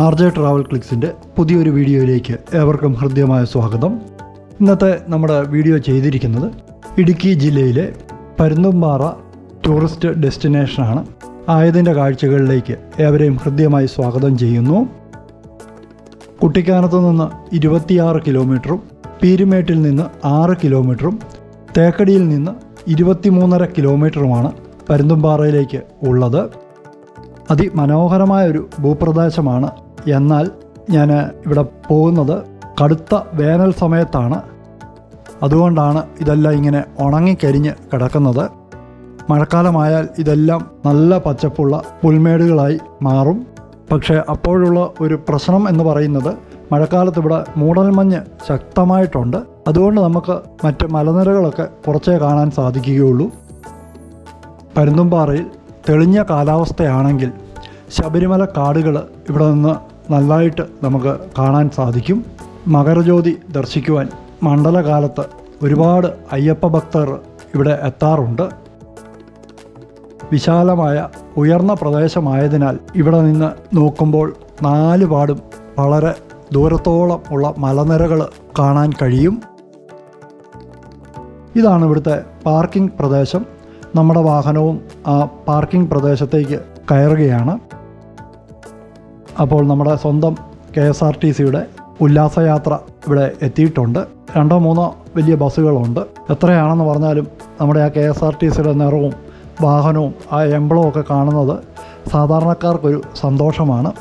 R J travel ക്ലിക്സിന്റെ പുതിയൊരു വീഡിയോയിലേക്ക് ഏവർക്കും ഹൃദ്യമായ സ്വാഗതം. ഇന്നത്തെ നമ്മുടെ വീഡിയോ ചെയ്തിരിക്കുന്നത് ഇടുക്കി ജില്ലയിലെ പരുന്തുംപാറ ടൂറിസ്റ്റ് ഡെസ്റ്റിനേഷനാണ്. ആയതിന്റെ കാഴ്ചകളിലേക്ക് ഏവരെയും ഹൃദ്യമായി സ്വാഗതം ചെയ്യുന്നു. കുട്ടിക്കാനത്ത് നിന്ന് ഇരുപത്തിയാറ് കിലോമീറ്ററും പീരുമേട്ടിൽ നിന്ന് ആറ് കിലോമീറ്ററും തേക്കടിയിൽ നിന്ന് ഇരുപത്തിമൂന്നര കിലോമീറ്ററുമാണ് പരുന്തുംപാറയിലേക്ക് ഉള്ളത്. അതിമനോഹരമായ ഒരു ഭൂപ്രദേശമാണ് എന്നാൽ ഞാൻ ഇവിടെ പോകുന്നത് കടുത്ത വേനൽ സമയത്താണ്. അതുകൊണ്ടാണ് ഇതെല്ലാം ഇങ്ങനെ ഉണങ്ങിക്കരിഞ്ഞ് കിടക്കുന്നത്. മഴക്കാലമായാൽ ഇതെല്ലാം നല്ല പച്ചപ്പുള്ള പുൽമേടുകളായി മാറും. പക്ഷേ അപ്പോഴുള്ള ഒരു പ്രശ്നം എന്ന് പറയുന്നത് മഴക്കാലത്ത് ഇവിടെ മൂടൽമഞ്ഞ് ശക്തമായിട്ടുണ്ട്. അതുകൊണ്ട് നമുക്ക് മറ്റ് മലനിരകളൊക്കെ കുറച്ചേ കാണാൻ സാധിക്കുകയുള്ളൂ. പരുന്തുംപാറയിൽ തെളിഞ്ഞ കാലാവസ്ഥയാണെങ്കിൽ ശബരിമല കാടുകൾ ഇവിടെ നിന്ന് നല്ലതായിട്ട് നമുക്ക് കാണാൻ സാധിക്കും. മകരജ്യോതി ദർശിക്കുവാൻ മണ്ഡലകാലത്ത് ഒരുപാട് അയ്യപ്പ ഭക്തർ ഇവിടെ എത്താറുണ്ട്. വിശാലമായ ഉയർന്ന പ്രദേശമായതിനാൽ ഇവിടെ നിന്ന് നോക്കുമ്പോൾ നാല് പാടും വളരെ ദൂരത്തോളം ഉള്ള മലനിരകൾ കാണാൻ കഴിയും. ഇതാണ് ഇവിടുത്തെ പാർക്കിംഗ് പ്രദേശം. നമ്മുടെ വാഹനവും ആ പാർക്കിംഗ് പ്രദേശത്തേക്ക് കയറുകയാണ്. അപ്പോൾ നമ്മുടെ സ്വന്തം കെ എസ് ആർ ടി സിയുടെ ഉല്ലാസയാത്ര ഇവിടെ എത്തിയിട്ടുണ്ട്. രണ്ടോ മൂന്നോ വലിയ ബസ്സുകളുണ്ട്. എത്രയാണെന്ന് പറഞ്ഞാലും നമ്മുടെ ആ കെ എസ് ആർ ടി സിയുടെ നിറവും വാഹനവും ആ എംബ്ലവും ഒക്കെ കാണുന്നത് സാധാരണക്കാർക്കൊരു സന്തോഷമാണ്.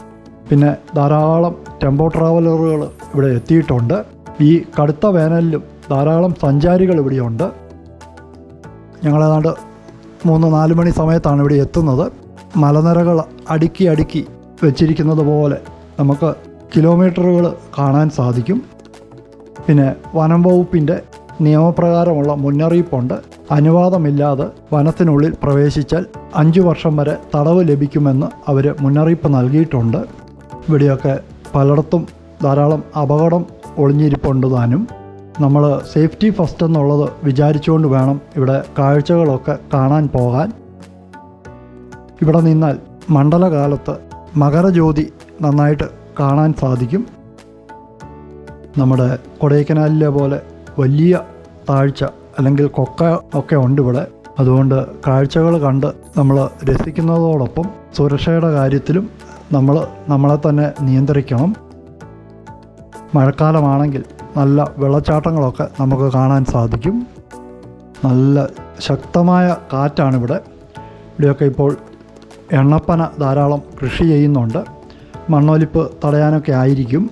പിന്നെ ധാരാളം ടെമ്പോ ട്രാവലറുകൾ ഇവിടെ എത്തിയിട്ടുണ്ട്. ഈ കടുത്ത വേനലിലും ധാരാളം സഞ്ചാരികൾ ഇവിടെയുണ്ട്. ഞങ്ങളേതാണ്ട് മൂന്ന് നാല് മണി സമയത്താണ് ഇവിടെ എത്തുന്നത്. മലനിരകൾ അടുക്കി അടുക്കി വെച്ചിരിക്കുന്നത് പോലെ നമുക്ക് കിലോമീറ്ററുകൾ കാണാൻ സാധിക്കും. പിന്നെ വനം വകുപ്പിന്റെ നിയമപ്രകാരമുള്ള മുന്നറിയിപ്പുണ്ട്. അനുവാദമില്ലാതെ വനത്തിനുള്ളിൽ പ്രവേശിച്ചാൽ അഞ്ച് വർഷം വരെ തടവ് ലഭിക്കുമെന്ന് അവർ മുന്നറിയിപ്പ് നൽകിയിട്ടുണ്ട്. ഇവിടെയൊക്കെ പലയിടത്തും ധാരാളം അപകടം ഒളിഞ്ഞിരിപ്പുണ്ട് താനും. നമ്മൾ സേഫ്റ്റി ഫസ്റ്റ് എന്നുള്ളത് വിചാരിച്ചുകൊണ്ട് വേണം ഇവിടെ കാഴ്ചകളൊക്കെ കാണാൻ പോകാൻ. ഇവിടെ നിന്നാൽ മണ്ഡലകാലത്ത് മകരജ്യോതി നന്നായിട്ട് കാണാൻ സാധിക്കും. നമ്മുടെ കൊടൈക്കനാലിലെ പോലെ വലിയ താഴ്ച അല്ലെങ്കിൽ കൊക്ക ഒക്കെ ഉണ്ട് ഇവിടെ. അതുകൊണ്ട് കാഴ്ചകൾ കണ്ട് നമ്മൾ രസിക്കുന്നതോടൊപ്പം സുരക്ഷയുടെ കാര്യത്തിലും നമ്മൾ നമ്മളെ തന്നെ നിയന്ത്രിക്കണം. മഴക്കാലമാണെങ്കിൽ നല്ല വെള്ളച്ചാട്ടങ്ങളൊക്കെ നമുക്ക് കാണാൻ സാധിക്കും. നല്ല ശക്തമായ കാറ്റാണിവിടെ. ഇവിടെയൊക്കെ ഇപ്പോൾ എണ്ണപ്പന ധാരാളം കൃഷി ചെയ്യുന്നുണ്ട്. മണ്ണൊലിപ്പ് തടയാനൊക്കെ ആയിരിക്കും.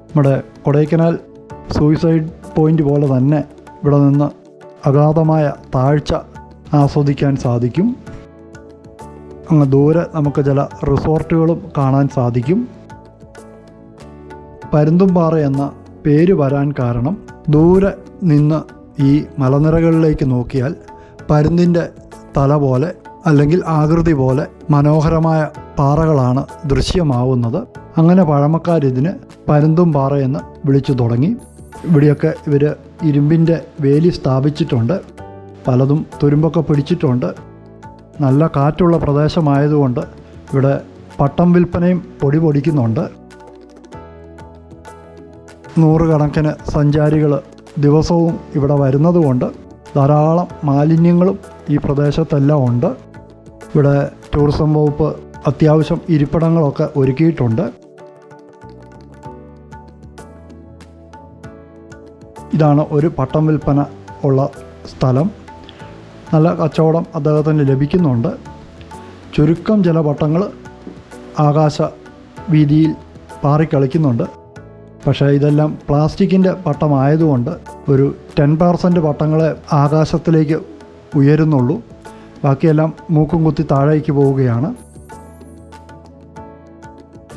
നമ്മുടെ കൊടൈക്കനാൽ സൂയിസൈഡ് പോയിന്റ് പോലെ തന്നെ ഇവിടെ നിന്ന് അഗാധമായ താഴ്ച ആസ്വദിക്കാൻ സാധിക്കും. അങ്ങ് ദൂരെ നമുക്ക് ചില റിസോർട്ടുകളും കാണാൻ സാധിക്കും. പരുന്തുംപാറ എന്ന പേര് വരാൻ കാരണം ദൂരെ നിന്ന് ഈ മലനിരകളിലേക്ക് നോക്കിയാൽ പരുന്തിന്റെ തല പോലെ അല്ലെങ്കിൽ ആകൃതി പോലെ മനോഹരമായ പാറകളാണ് ദൃശ്യമാവുന്നത്. അങ്ങനെ പഴമക്കാരിതിന് പരുന്തും പാറ എന്ന് വിളിച്ചു തുടങ്ങി. ഇവിടെയൊക്കെ ഇവർ ഇരുമ്പിന്റെ വേലി സ്ഥാപിച്ചിട്ടുണ്ട്. പലതും തുരുമ്പൊക്കെ പിടിച്ചിട്ടുണ്ട്. നല്ല കാറ്റുള്ള പ്രദേശമായതുകൊണ്ട് ഇവിടെ പട്ടം വിൽപ്പനയും പൊടി പൊടിക്കുന്നുണ്ട്. നൂറുകണക്കിന് സഞ്ചാരികൾ ദിവസവും ഇവിടെ വരുന്നതുകൊണ്ട് ധാരാളം മാലിന്യങ്ങളും ഈ പ്രദേശത്തെല്ലാം ഉണ്ട്. ഇവിടെ ടൂറിസം വകുപ്പ് അത്യാവശ്യം ഇരിപ്പിടങ്ങളൊക്കെ ഒരുക്കിയിട്ടുണ്ട്. ഇതാണ് ഒരു പട്ടം വിൽപ്പന ഉള്ള സ്ഥലം. നല്ല കച്ചവടം അദ്ദേഹത്തിന് ലഭിക്കുന്നുണ്ട്. ചുരുക്കം ചില പട്ടങ്ങൾ ആകാശ വീതിയിൽ പാറിക്കളിക്കുന്നുണ്ട്. പക്ഷേ ഇതെല്ലാം പ്ലാസ്റ്റിക്കിന്റെ പട്ടമായതുകൊണ്ട് ഒരു ടെൻ പെർസെന്റ് പട്ടങ്ങളെ ആകാശത്തിലേക്ക് ഉയരുന്നുള്ളൂ. ബാക്കിയെല്ലാം മൂക്കും കുത്തി താഴേക്ക് പോവുകയാണ്.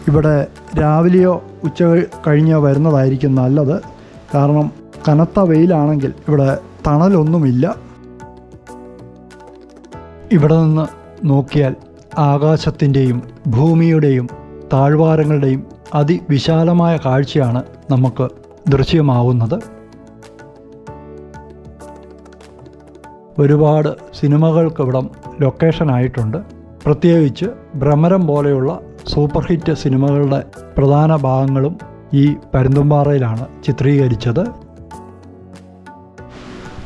ഇവിടെ രാവിലെയോ ഉച്ച കഴിഞ്ഞോ വരുന്നതായിരിക്കും നല്ലത്. കാരണം കനത്ത വെയിലാണെങ്കിൽ ഇവിടെ തണലൊന്നുമില്ല. ഇവിടെ നിന്ന് നോക്കിയാൽ ആകാശത്തിന്റെയും ഭൂമിയുടെയും താഴ്വാരങ്ങളുടെയും അതിവിശാലമായ കാഴ്ചയാണ് നമുക്ക് ദൃശ്യമാവുന്നത്. ഒരുപാട് സിനിമകൾക്ക് ലൊക്കേഷനായിട്ടുണ്ട്. പ്രത്യേകിച്ച് ഭ്രമരം പോലെയുള്ള സൂപ്പർ ഹിറ്റ് സിനിമകളുടെ പ്രധാന ഭാഗങ്ങളും ഈ പരുന്തുംപാറയിലാണ് ചിത്രീകരിച്ചത്.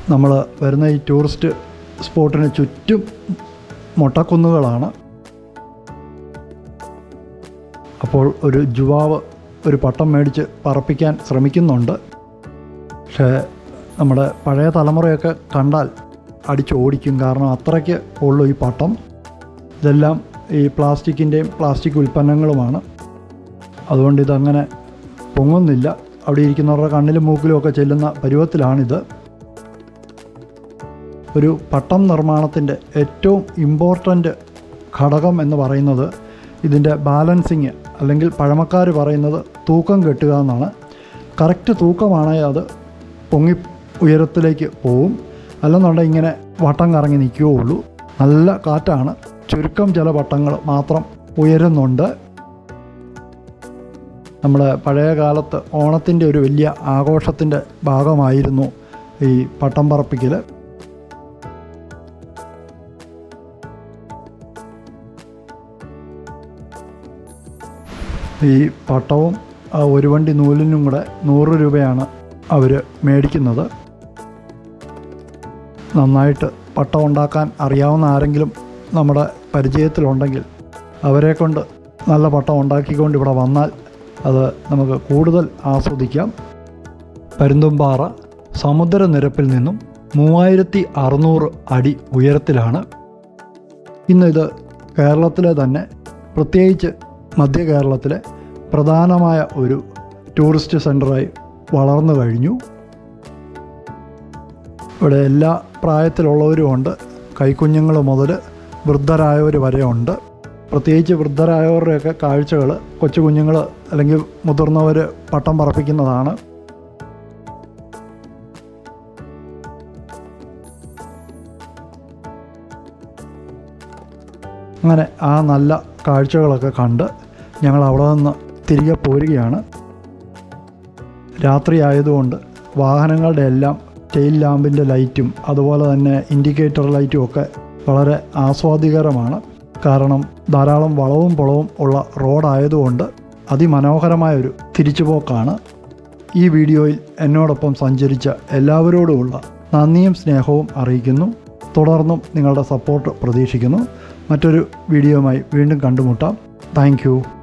നമ്മൾ വരുന്ന ഈ ടൂറിസ്റ്റ് സ്പോട്ടിന് ചുറ്റും മൊട്ടക്കുന്നുകളാണ്. അപ്പോൾ ഒരു ജുവാവ് ഒരു പട്ടം മേടിച്ച് പറപ്പിക്കാൻ ശ്രമിക്കുന്നുണ്ട്. പക്ഷേ നമ്മുടെ പഴയ തലമുറയൊക്കെ കണ്ടാൽ അടിച്ച് ഓടിക്കും കാരണം അത്രയ്ക്ക് ഉള്ളു ഈ പട്ടം. ഇതെല്ലാം ഈ പ്ലാസ്റ്റിക്കിന്റെയും പ്ലാസ്റ്റിക് ഉൽപ്പന്നങ്ങളുമാണ്. അതുകൊണ്ട് ഇതങ്ങനെ പൊങ്ങുന്നില്ല. അവിടെ ഇരിക്കുന്നവരുടെ കണ്ണിലും മൂക്കിലും ഒക്കെ ചെല്ലുന്ന പരുവത്തിലാണിത്. ഒരു പട്ടം നിർമ്മാണത്തിന്റെ ഏറ്റവും ഇമ്പോർട്ടന്റ് ഘടകം എന്ന് പറയുന്നത് ഇതിന്റെ ബാലൻസിങ് അല്ലെങ്കിൽ പഴമക്കാർ പറയുന്നത് തൂക്കം കെട്ടുക എന്നാണ്. കറക്റ്റ് തൂക്കമാണെങ്കിൽ അത് പൊങ്ങി ഉയരത്തിലേക്ക് പോവും. അല്ലെന്നുണ്ടെങ്കിൽ ഇങ്ങനെ വട്ടം കറങ്ങി നിൽക്കുകയുള്ളൂ നല്ല കാറ്റാണ്. ചുരുക്കം ചില വട്ടങ്ങൾ മാത്രം ഉയരുന്നുണ്ട്. നമ്മൾ പഴയ കാലത്ത് ഓണത്തിന്റെ ഒരു വലിയ ആഘോഷത്തിന്റെ ഭാഗമായിരുന്നു ഈ പട്ടം പറപ്പിക്കൽ ഈ പട്ടവും ഒരു വണ്ടി നൂലിനും കൂടെ നൂറ് രൂപയാണ് അവർ മേടിക്കുന്നത്. നന്നായിട്ട് പട്ടം ഉണ്ടാക്കാൻ അറിയാവുന്ന ആരെങ്കിലും നമ്മുടെ പരിചയത്തിലുണ്ടെങ്കിൽ അവരെ കൊണ്ട് നല്ല പട്ടം ഉണ്ടാക്കിക്കൊണ്ട് ഇവിടെ വന്നാൽ അത് നമുക്ക് കൂടുതൽ ആസ്വദിക്കാം. പരുന്തുംപാറ സമുദ്രനിരപ്പിൽ നിന്നും മൂവായിരത്തി അറുന്നൂറ് അടി ഉയരത്തിലാണ്. ഇന്നിത് കേരളത്തിലെ തന്നെ പ്രത്യേകിച്ച് മധ്യ കേരളത്തിലെ പ്രധാനമായ ഒരു ടൂറിസ്റ്റ് സെന്ററായി വളർന്നു കഴിഞ്ഞു. ഇവിടെ എല്ലാ പ്രായത്തിലുള്ളവരുമുണ്ട് കൈക്കുഞ്ഞുങ്ങൾ മുതൽ വൃദ്ധരായവർ വരെ ഉണ്ട്. പ്രത്യേകിച്ച് വൃദ്ധരായവരുടെയൊക്കെ കാഴ്ചകൾ കൊച്ചു കുഞ്ഞുങ്ങൾ അല്ലെങ്കിൽ മുതിർന്നവർ പട്ടം പറപ്പിക്കുന്നതാണ്. അങ്ങനെ ആ നല്ല കാഴ്ചകളൊക്കെ കണ്ട് ഞങ്ങൾ അവിടെ നിന്ന് തിരികെ പോരുകയാണ്. രാത്രിയായതുകൊണ്ട് വാഹനങ്ങളുടെ എല്ലാം ടെയിൽ ലാമ്പിന്റെ ലൈറ്റും അതുപോലെ തന്നെ ഇൻഡിക്കേറ്റർ ലൈറ്റും ഒക്കെ വളരെ ആസ്വാദികരമാണ്. കാരണം ധാരാളം വളവും പുളവും ഉള്ള റോഡായതുകൊണ്ട് അതിമനോഹരമായൊരു തിരിച്ചുപോക്കാണ്. ഈ വീഡിയോയിൽ എന്നോടൊപ്പം സഞ്ചരിച്ച എല്ലാവരോടുമുള്ള നന്ദിയും സ്നേഹവും അറിയിക്കുന്നു. തുടർന്നും നിങ്ങളുടെ സപ്പോർട്ട് പ്രതീക്ഷിക്കുന്നു. മറ്റൊരു വീഡിയോയുമായി വീണ്ടും കണ്ടുമുട്ടാം. താങ്ക്